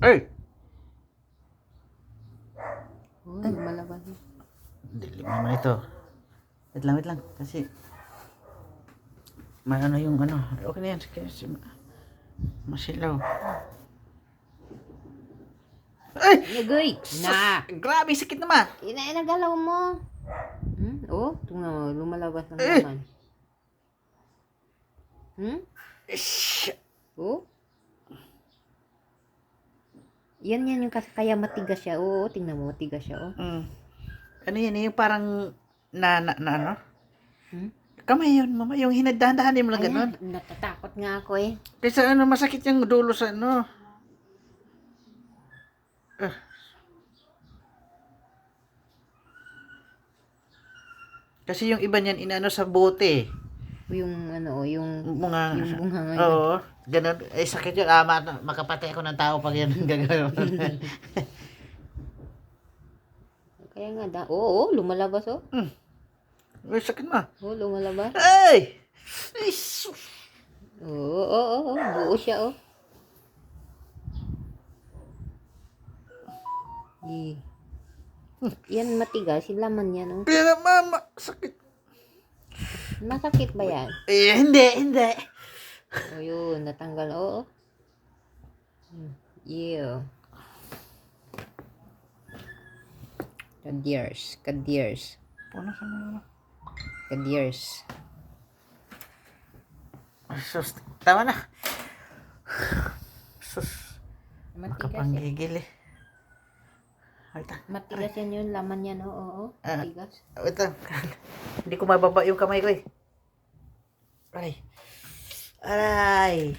Ay! Lumalabas na. Dilim naman ito. Wait lang, wait lang. Kasi, may ano yung ano. Okay na yan. Sige, si, masilaw. Ay! Nagay! Na! Grabe, sakit naman. Ina, inagalaw mo. Hmm? Oh, tingnan mo, lumalabas ng Eh. laman. Hmm? Ish. Oh? Yan yan yung kasi kaya matigas siya. Oo, tingnan mo, matigas siya. Oh. Mm. Ano yan, yung parang na, na, na ano? Hmm? Kamay yun, mama. Yung hinagdahan-dahanin mo lang Ayan, ganun. natatakot nga ako eh. Kasi ano, masakit yung dulo sa ano. Ah. Kasi yung iba niyan inano sa bote. Yung ano, oh, yung Mga, yung bunga ngayon. oo, ganun. Eh, sakit yun. Ah, ma- makapatay ako ng tao pag yan gagawin. Kaya nga, da oo, oh, lumalabas oh. Uy, sakit ma. Oo, lumalabas. Ay! Ay, sus! Oo, oo, oo, oo, buo siya oh. Eh. Yan matigas, yung laman yan oh. Nga, mama, sakit. Masakit ba yan? Eh, hindi, hindi. O yun, natanggal. Oo. Yeah. Kadiers. Kadiers. Puno sa mga... Kadiers. Sus, tama na. Sus, makapanggigil eh. Wait Matigas yan yun. Laman yan. Oo, oo. Ah. Matigas. wait lang. Hindi ko mababa yung kamay ko eh. Aray. Aray.